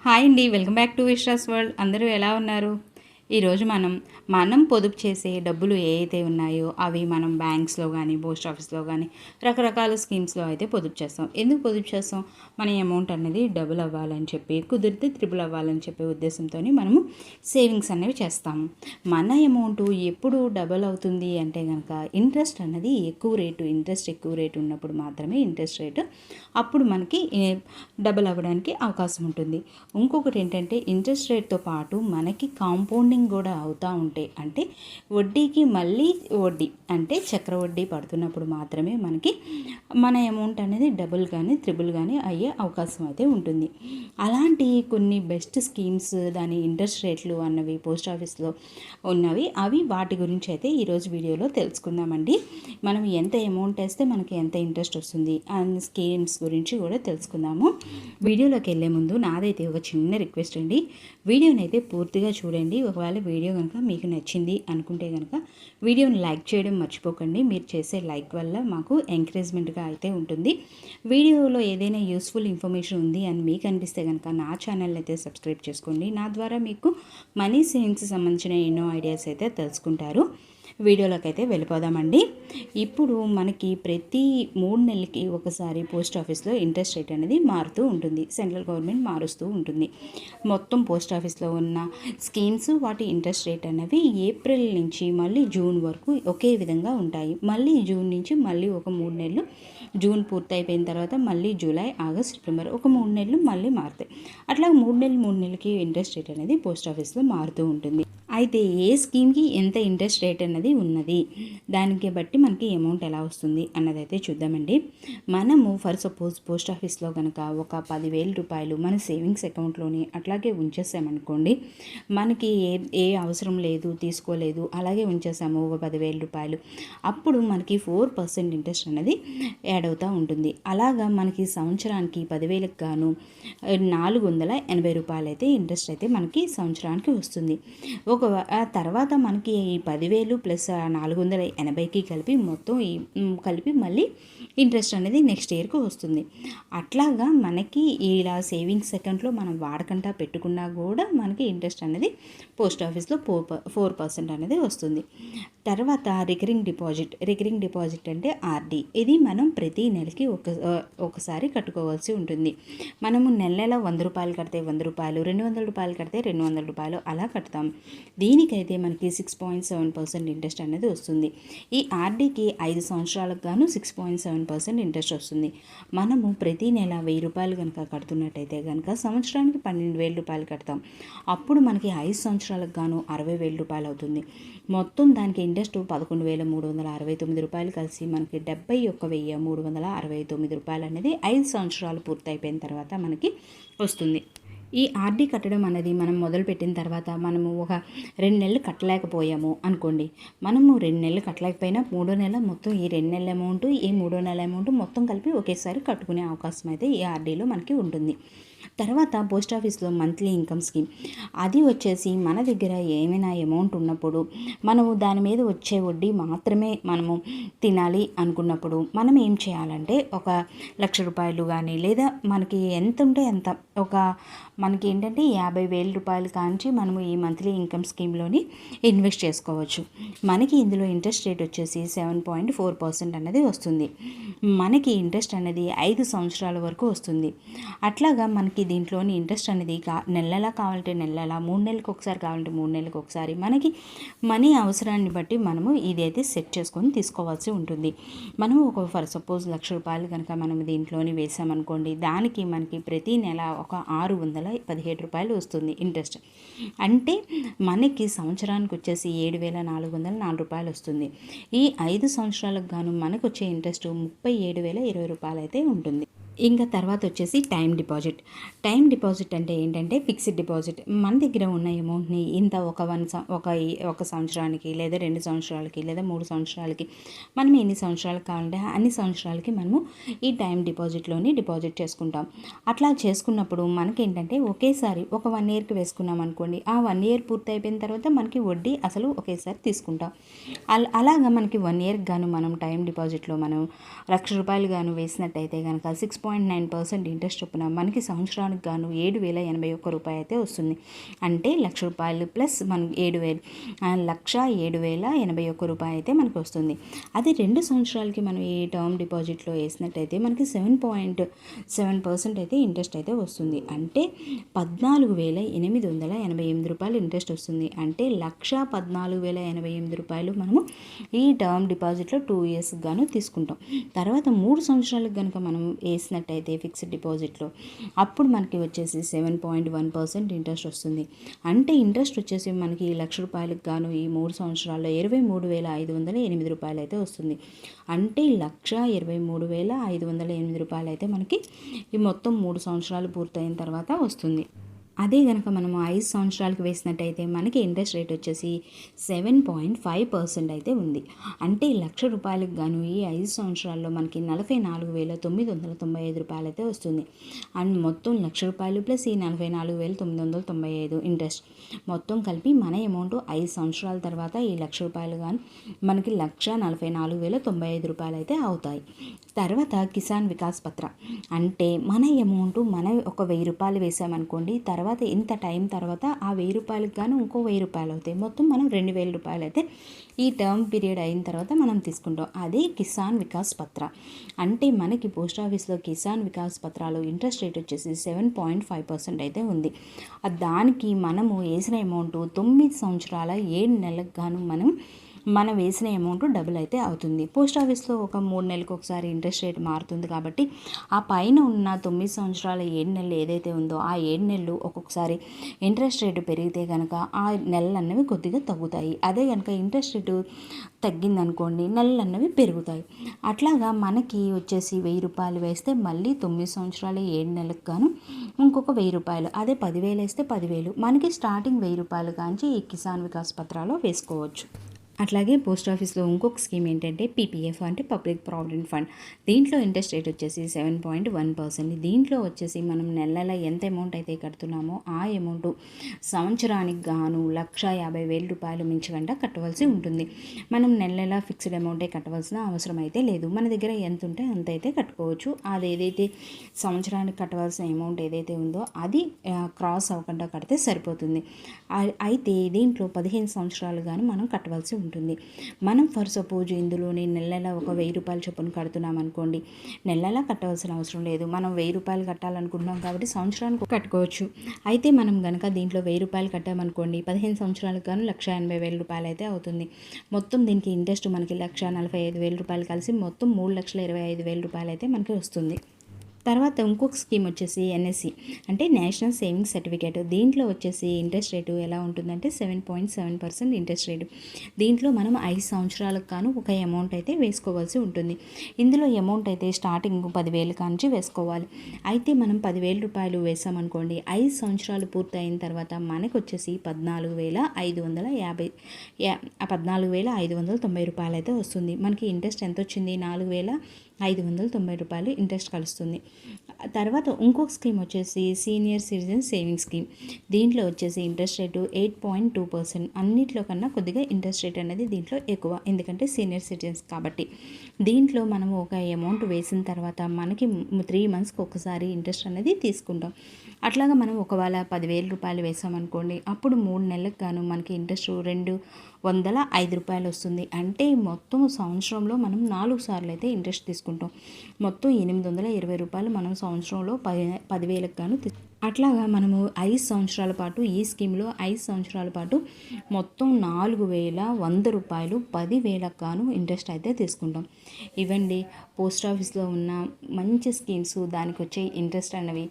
Hi అండి welcome back to Vishwas world. అందరూ ఎలా ఉన్నారు? ఈరోజు మనం మనం పొదుపు చేసే డబ్బులు ఏ అయితే ఉన్నాయో అవి మనం బ్యాంక్స్లో కానీ పోస్ట్ ఆఫీస్లో కానీ రకరకాల స్కీమ్స్లో అయితే పొదుపు చేస్తాం. ఎందుకు పొదుపు చేస్తాం? మన అమౌంట్ అనేది డబుల్ అవ్వాలని చెప్పి కుదిరితే త్రిబుల్ అవ్వాలని చెప్పే ఉద్దేశంతో మనము సేవింగ్స్ అనేవి చేస్తాము. మన అమౌంట్ ఎప్పుడు డబుల్ అవుతుంది అంటే కనుక ఇంట్రెస్ట్ అన్నది ఎక్కువ రేటు ఇంట్రెస్ట్ ఎక్కువ రేటు ఉన్నప్పుడు మాత్రమే ఇంట్రెస్ట్ రేటు అప్పుడు మనకి డబుల్ అవ్వడానికి అవకాశం ఉంటుంది. ఇంకొకటి ఏంటంటే ఇంట్రెస్ట్ రేట్తో పాటు మనకి కాంపౌండింగ్ కూడా అవుతూ ఉంటాయి అంటే వడ్డీకి మళ్ళీ వడ్డీ అంటే చక్ర వడ్డీ పడుతున్నప్పుడు మాత్రమే మనకి మన అమౌంట్ అనేది డబుల్ కానీ త్రిబుల్ కానీ అయ్యే అవకాశం అయితే ఉంటుంది. అలాంటి కొన్ని బెస్ట్ స్కీమ్స్ దాని ఇంట్రెస్ట్ రేట్లు అన్నవి పోస్ట్ ఆఫీస్లో ఉన్నవి అవి వాటి గురించి అయితే ఈరోజు వీడియోలో తెలుసుకుందామండి. మనం ఎంత అమౌంట్ వేస్తే మనకి ఎంత ఇంట్రెస్ట్ వస్తుంది అండ్ స్కీమ్స్ గురించి కూడా తెలుసుకుందాము. వీడియోలోకి వెళ్ళే ముందు నాదైతే ఒక చిన్న రిక్వెస్ట్ అండి. వీడియోని అయితే పూర్తిగా చూడండి. ఒకవేళ వీడియో కనుక మీకు నచ్చింది అనుకుంటే కనుక వీడియోని లైక్ చేయడం మర్చిపోకండి. మీరు చేసే లైక్ వల్ల మాకు ఎంకరేజ్మెంట్గా అయితే ఉంటుంది. వీడియోలో ఏదైనా యూస్ఫుల్ ఇన్ఫర్మేషన్ ఉంది అని మీకు అనిపిస్తే కనుక నా ఛానల్ అయితే సబ్స్క్రైబ్ చేసుకోండి. నా ద్వారా మీకు మనీ సేవింగ్స్ సంబంధించిన ఎన్నో ఐడియాస్ అయితే తెలుసుకుంటారు. వీడియోలోకి అయితే వెళ్ళిపోదామండి. ఇప్పుడు మనకి ప్రతి మూడు నెలలకి ఒకసారి పోస్ట్ ఆఫీస్లో ఇంట్రెస్ట్ రేట్ అనేది మారుతూ ఉంటుంది. సెంట్రల్ గవర్నమెంట్ మారుస్తూ ఉంటుంది. మొత్తం పోస్ట్ ఆఫీస్లో ఉన్న స్కీమ్స్ వాటి ఇంట్రెస్ట్ రేట్ అనేవి ఏప్రిల్ నుంచి మళ్ళీ జూన్ వరకు ఒకే విధంగా ఉంటాయి. మళ్ళీ జూన్ నుంచి మళ్ళీ ఒక మూడు నెలలు జూన్ పూర్తయిపోయిన తర్వాత మళ్ళీ జూలై ఆగస్ట్ సెప్టెంబర్ ఒక మూడు నెలలు మళ్ళీ మారుతాయి. అట్లా మూడు నెలలు మూడు నెలలకి ఇంట్రెస్ట్ రేట్ అనేది పోస్ట్ ఆఫీస్లో మారుతూ ఉంటుంది. అయితే ఏ స్కీమ్కి ఎంత ఇంట్రెస్ట్ రేట్ అన్నది ఉన్నది. దానికి బట్టి మనకి అమౌంట్ ఎలా వస్తుంది అన్నది అయితే చూద్దామండి. మనము ఫర్ సపోజ్ పోస్ట్ ఆఫీస్లో కనుక ఒక పదివేల రూపాయలు మన సేవింగ్స్ అకౌంట్లోని అట్లాగే ఉంచేసామనుకోండి మనకి ఏ ఏ అవసరం లేదు తీసుకోలేదు అలాగే ఉంచేసాము ఒక పదివేల రూపాయలు అప్పుడు మనకి ఫోర్ పర్సెంట్ ఇంట్రెస్ట్ అనేది యాడ్ అవుతూ ఉంటుంది. అలాగా మనకి సంవత్సరానికి పదివేలకు గాను నాలుగు వందల ఎనభై రూపాయలు అయితే ఇంట్రెస్ట్ అయితే మనకి సంవత్సరానికి వస్తుంది. ఒక ఆ తర్వాత మనకి ఈ పదివేలు ప్లస్ నాలుగు వందల ఎనభైకి కలిపి మొత్తం ఈ కలిపి మళ్ళీ ఇంట్రెస్ట్ అనేది నెక్స్ట్ ఇయర్కి వస్తుంది. అట్లాగా మనకి ఇలా సేవింగ్స్ అకౌంట్లో మనం వాడకుండా పెట్టుకున్నా కూడా మనకి ఇంట్రెస్ట్ అనేది పోస్ట్ ఆఫీస్లో ఫోర్ ఫోర్ పర్సెంట్ అనేది వస్తుంది. తర్వాత రికరింగ్ డిపాజిట్ రికరింగ్ డిపాజిట్ అంటే ఆర్డి ఇది మనం ప్రతి నెలకి ఒక ఒకసారి కట్టుకోవాల్సి ఉంటుంది. మనము నెల నెల వంద రూపాయలు కడితే వంద రూపాయలు రెండు వందల రూపాయలు కడితే రెండు వందల రూపాయలు అలా కడతాం. దీనికైతే మనకి six point seven percent interest అనేది వస్తుంది. ఈ ఆర్డీకి ఐదు సంవత్సరాలకు గాను six point seven percent interest వస్తుంది. మనము ప్రతి నెల వెయ్యి రూపాయలు కనుక కడుతున్నట్టయితే కనుక సంవత్సరానికి పన్నెండు వేల రూపాయలు కడతాం. అప్పుడు మనకి ఐదు సంవత్సరాలకు గాను అరవై వేల రూపాయలు అవుతుంది. మొత్తం దానికి ఇంట్రెస్ట్ పదకొండు వేల మూడు వందల అరవై తొమ్మిది రూపాయలు కలిసి మనకి డెబ్బై ఒక్క వెయ్యి మూడు వందల అరవై తొమ్మిది రూపాయలు అనేది ఐదు సంవత్సరాలు పూర్తయిపోయిన తర్వాత మనకి వస్తుంది. ఈ ఆర్డీ కట్టడం అనేది మనం మొదలుపెట్టిన తర్వాత మనము ఒక రెండు నెలలు కట్టలేకపోయాము అనుకోండి. మనము రెండు నెలలు కట్టలేకపోయినా మూడో నెల మొత్తం ఈ రెండు నెలల అమౌంట్ ఈ మూడో నెల అమౌంట్ మొత్తం కలిపి ఒకేసారి కట్టుకునే అవకాశం అయితే ఈ ఆర్డీలో మనకి ఉంటుంది. తర్వాత పోస్ట్ ఆఫీస్లో మంత్లీ ఇన్కమ్ స్కీమ్ అది వచ్చేసి మన దగ్గర ఏమైనా అమౌంట్ ఉన్నప్పుడు మనము దాని మీద వచ్చే వడ్డీ మాత్రమే మనము తినాలి అనుకున్నప్పుడు మనం ఏం చేయాలంటే ఒక లక్ష రూపాయలు కానీ లేదా మనకి ఎంత ఉంటే ఎంత ఒక మనకి ఏంటంటే యాభై వేల రూపాయలు కాంచి మనము ఈ మంత్లీ ఇన్కమ్ స్కీమ్లోని ఇన్వెస్ట్ చేసుకోవచ్చు. మనకి ఇందులో ఇంట్రెస్ట్ రేట్ వచ్చేసి సెవెన్ పాయింట్ ఫోర్ పర్సెంట్ అనేది వస్తుంది. మనకి ఇంట్రెస్ట్ అనేది ఐదు సంవత్సరాల వరకు వస్తుంది. అట్లాగా మన మనకి దీంట్లోని ఇంట్రెస్ట్ అనేది కా నెలలా కావాలంటే నెలలా మూడు నెలలకు ఒకసారి కావాలంటే మూడు నెలలకు ఒకసారి మనకి మనీ అవసరాన్ని బట్టి మనము ఇదైతే సెట్ చేసుకొని తీసుకోవాల్సి ఉంటుంది. మనము ఒక ఫర్ సపోజ్ లక్ష రూపాయలు కనుక మనం దీంట్లోని వేసామనుకోండి దానికి మనకి ప్రతి నెల ఒక ఆరు వందల పదిహేడు రూపాయలు వస్తుంది ఇంట్రెస్ట్. అంటే మనకి సంవత్సరానికి వచ్చేసి ఏడు వేల నాలుగు వందల నాలుగు రూపాయలు వస్తుంది. ఈ ఐదు సంవత్సరాలకు గాను మనకు వచ్చే ఇంట్రెస్ట్ ముప్పై ఏడు వేల ఇరవై రూపాయలు అయితే ఉంటుంది. ఇంకా తర్వాత వచ్చేసి టైం డిపాజిట్. టైం డిపాజిట్ అంటే ఏంటంటే ఫిక్స్డ్ డిపాజిట్. మన దగ్గర ఉన్న అమౌంట్ని ఇంత ఒక వన్ ఒక ఒక సంవత్సరానికి లేదా రెండు సంవత్సరాలకి లేదా మూడు సంవత్సరాలకి మనం ఎన్ని సంవత్సరాలు కావాలంటే అన్ని సంవత్సరాలకి మనము ఈ టైం డిపాజిట్లోని డిపాజిట్ చేసుకుంటాం. అట్లా చేసుకున్నప్పుడు మనకి ఏంటంటే ఒకేసారి ఒక వన్ ఇయర్కి వేసుకున్నాం అనుకోండి ఆ వన్ ఇయర్ పూర్తి అయిపోయిన తర్వాత మనకి వడ్డీ అసలు ఒకేసారి తీసుకుంటాం. అలాగా మనకి వన్ ఇయర్కి గాను మనం టైం డిపాజిట్లో మనం లక్ష రూపాయలు గాను వేసినట్టయితే కనుక six point nine percent interest చొప్పున మనకి సంవత్సరానికి గాను ఏడు వేల ఎనభై ఒక్క రూపాయి అయితే వస్తుంది. అంటే లక్ష రూపాయలు ప్లస్ మన ఏడు వేలు లక్ష ఏడు వేల ఎనభై ఒక్క రూపాయి అయితే మనకు వస్తుంది. అది రెండు సంవత్సరాలకి మనం ఈ టర్మ్ డిపాజిట్లో వేసినట్టయితే మనకి సెవెన్ పాయింట్ సెవెన్ పర్సెంట్ అయితే ఇంట్రెస్ట్ అయితే వస్తుంది. అంటే పద్నాలుగు వేల ఎనిమిది వందల ఎనభై ఎనిమిది రూపాయలు ఇంట్రెస్ట్ వస్తుంది. అంటే లక్ష పద్నాలుగు వేల ఎనభై ఎనిమిది రూపాయలు మనము ఈ టర్మ్ డిపాజిట్లో టూ ఇయర్స్ గాను తీసుకుంటాం. తర్వాత మూడు సంవత్సరాలకు కనుక మనం వేసిన చేసినట్టయితే ఫిక్స్డ్ డిపాజిట్లో అప్పుడు మనకి వచ్చేసి seven point one percent interest వస్తుంది. అంటే ఇంట్రెస్ట్ వచ్చేసి మనకి లక్ష రూపాయలకు గాను ఈ మూడు సంవత్సరాల్లో ఇరవై మూడు వేల ఐదు వందల ఎనిమిది రూపాయలు అయితే వస్తుంది. అంటే లక్ష ఇరవై మూడు వేల ఐదు వందల ఎనిమిది రూపాయలు అయితే మనకి ఈ మొత్తం మూడు సంవత్సరాలు పూర్తయిన తర్వాత వస్తుంది. అదే కనుక మనము ఐదు సంవత్సరాలకు వేసినట్టయితే మనకి ఇంట్రెస్ట్ రేట్ వచ్చేసి సెవెన్ పాయింట్ ఫైవ్ పర్సెంట్ అయితే ఉంది. అంటే లక్ష రూపాయలకు గాను ఈ ఐదు సంవత్సరాల్లో మనకి నలభై నాలుగు వేల తొమ్మిది వందల తొంభై ఐదు రూపాయలు అయితే వస్తుంది. అండ్ మొత్తం లక్ష రూపాయలు ప్లస్ ఈ నలభై నాలుగు వేల తొమ్మిది వందల తొంభై ఐదు ఇంట్రెస్ట్ మొత్తం కలిపి మన అమౌంట్ ఐదు సంవత్సరాల తర్వాత ఈ లక్ష రూపాయలు కానీ మనకి లక్ష నలభై నాలుగు వేల తొంభై ఐదు రూపాయలు అయితే అవుతాయి. తర్వాత కిసాన్ వికాస్ పత్ర. అంటే మన అమౌంట్ మన ఒక వెయ్యి రూపాయలు వేసామనుకోండి తర్వాత తర్వాత ఇంత టైం తర్వాత ఆ వెయ్యి రూపాయలకు గాను ఇంకో వెయ్యి రూపాయలు అవుతాయి. మొత్తం మనం రెండు వేల రూపాయలు అయితే ఈ టర్మ్ పీరియడ్ అయిన తర్వాత మనం తీసుకుంటాం. అదే కిసాన్ వికాస్ పత్ర. అంటే మనకి పోస్ట్ ఆఫీస్లో కిసాన్ వికాస్ పత్రాలు ఇంట్రెస్ట్ రేట్ వచ్చేసి సెవెన్ పాయింట్ ఫైవ్ పర్సెంట్ అయితే ఉంది. దానికి మనము వేసిన అమౌంట్ తొమ్మిది సంవత్సరాల ఏడు నెలలకు గాను మనం మనం వేసిన అమౌంట్ డబుల్ అయితే అవుతుంది. పోస్ట్ ఆఫీస్లో ఒక మూడు నెలలకు ఒకసారి ఇంట్రెస్ట్ రేట్ మారుతుంది కాబట్టి ఆ పైన ఉన్న తొమ్మిది సంవత్సరాల ఏడు నెలలు ఏదైతే ఉందో ఆ ఏడు నెలలు ఒక్కొక్కసారి ఇంట్రెస్ట్ రేటు పెరిగితే కనుక ఆ నెలలు అన్నవి కొద్దిగా తగ్గుతాయి. అదే కనుక ఇంట్రెస్ట్ రేటు తగ్గిందనుకోండి నెలలు అన్నవి పెరుగుతాయి. అట్లాగా మనకి వచ్చేసి వెయ్యి రూపాయలు వేస్తే మళ్ళీ తొమ్మిది సంవత్సరాలు ఏడు నెలలకు గాను ఇంకొక వెయ్యి రూపాయలు అదే పదివేలు వేస్తే పదివేలు. మనకి స్టార్టింగ్ వెయ్యి రూపాయలు కాంచి ఈ కిసాన్ వికాస్ పత్రాలు వేసుకోవచ్చు. అట్లాగే పోస్ట్ ఆఫీస్లో ఇంకొక స్కీమ్ ఏంటంటే పీపీఎఫ్ అంటే పబ్లిక్ ప్రావిడెంట్ ఫండ్. దీంట్లో ఇంట్రెస్ట్ రేట్ వచ్చేసి సెవెన్ పాయింట్ వన్ పర్సెంట్. దీంట్లో వచ్చేసి మనం నెలల ఎంత అమౌంట్ అయితే కడుతున్నామో ఆ అమౌంట్ సంవత్సరానికి గాను లక్ష యాభై వేల రూపాయలు మించకుండా కట్టవలసి ఉంటుంది. మనం నెలల నెల ఫిక్స్డ్ అమౌంటే కట్టవలసిన అవసరం అయితే లేదు. మన దగ్గర ఎంత ఉంటే అంత అయితే కట్టుకోవచ్చు. అది ఏదైతే సంవత్సరానికి కట్టవలసిన అమౌంట్ ఏదైతే ఉందో అది క్రాస్ అవ్వకుండా కడితే సరిపోతుంది. అయితే దీంట్లో పదిహేను సంవత్సరాలు కానీ మనం కట్టవలసి ఉంటుంది. ఉంటుంది. మనం ఫర్ సపోజ్ ఇందులోని నెల నెల ఒక వెయ్యి రూపాయలు చొప్పున కడుతున్నాం అనుకోండి నెల నెల కట్టవలసిన అవసరం లేదు. మనం వెయ్యి రూపాయలు కట్టాలనుకుంటున్నాం కాబట్టి సంవత్సరానికి కట్టుకోవచ్చు. అయితే మనం కనుక దీంట్లో వెయ్యి రూపాయలు కట్టామనుకోండి పదిహేను సంవత్సరాలకు గాను లక్ష ఎనభై వేల రూపాయలు అయితే అవుతుంది. మొత్తం దీనికి ఇంట్రెస్ట్ మనకి లక్ష నలభై ఐదు వేల రూపాయలు కలిసి మొత్తం మూడు లక్షల ఇరవై ఐదు వేల రూపాయలు అయితే మనకి వస్తుంది. తర్వాత ఇంకొక స్కీమ్ వచ్చేసి ఎన్ఎస్సి. అంటే నేషనల్ సేవింగ్స్ సర్టిఫికేట్. దీంట్లో వచ్చేసి ఇంట్రెస్ట్ రేటు ఎలా ఉంటుందంటే seven point seven percent interest rate. దీంట్లో మనం ఐదు సంవత్సరాలకు కాను ఒక అమౌంట్ అయితే వేసుకోవాల్సి ఉంటుంది. ఇందులో అమౌంట్ అయితే స్టార్టింగ్ పదివేలు కాంచి వేసుకోవాలి. అయితే మనం పదివేల రూపాయలు వేసామనుకోండి ఐదు సంవత్సరాలు పూర్తయిన తర్వాత మనకు వచ్చేసి పద్నాలుగు వేల ఐదు వందల యాభై పద్నాలుగు వేల ఐదు వందల తొంభై రూపాయలు అయితే వస్తుంది. మనకి ఇంట్రెస్ట్ ఎంత వచ్చింది నాలుగు వేల ఐదు వందల తొంభై రూపాయలు ఇంట్రెస్ట్ కలుస్తుంది. తర్వాత ఇంకొక స్కీమ్ వచ్చేసి సీనియర్ సిటిజన్ సేవింగ్ స్కీమ్. దీంట్లో వచ్చేసి interest rate eight point two percent. అన్నింటిలో కన్నా కొద్దిగా ఇంట్రెస్ట్ రేట్ అనేది దీంట్లో ఎక్కువ. ఎందుకంటే సీనియర్ సిటిజన్స్ కాబట్టి. దీంట్లో మనం ఒక అమౌంట్ వేసిన తర్వాత మనకి త్రీ మంత్స్కి ఒకసారి ఇంట్రెస్ట్ అనేది తీసుకుంటాం. అట్లాగా మనం ఒకవేళ పదివేల రూపాయలు వేసామనుకోండి అప్పుడు మూడు నెలలకు గాను మనకి ఇంట్రెస్ట్ రెండు వందల ఐదు రూపాయలు వస్తుంది అంటే మొత్తం సంవత్సరంలో మనం నాలుగు సార్లు అయితే ఇంట్రెస్ట్ తీసుకుంటాం. మొత్తం ఎనిమిది వందల ఇరవై రూపాయలు మనం సంవత్సరంలో పది పదివేలకు గాను అట్లాగా మనము ఐదు సంవత్సరాల పాటు ఈ స్కీమ్లో ఐదు సంవత్సరాల పాటు మొత్తం నాలుగు వేల వంద రూపాయలు పదివేలకు గాను ఇంట్రెస్ట్ అయితే తీసుకుంటాం. ఇవ్వండి పోస్ట్ ఆఫీస్లో ఉన్న మంచి స్కీమ్స్ దానికి వచ్చే ఇంట్రెస్ట్ అనేవి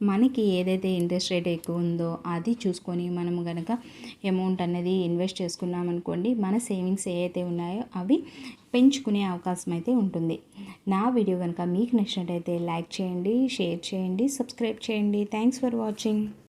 మనకి ఏదైతే ఇంట్రెస్ట్ రేట్ ఎక్కువ ఉందో అది చూసుకొని మనము కనుక అమౌంట్ అనేది ఇన్వెస్ట్ చేసుకున్నామనుకోండి మన సేవింగ్స్ ఏవైతే ఉన్నాయో అవి పెంచుకునే అవకాశం అయితే ఉంటుంది. నా వీడియో కనుక మీకు నచ్చినట్టయితే లైక్ చేయండి షేర్ చేయండి సబ్స్క్రైబ్ చేయండి. Thanks for watching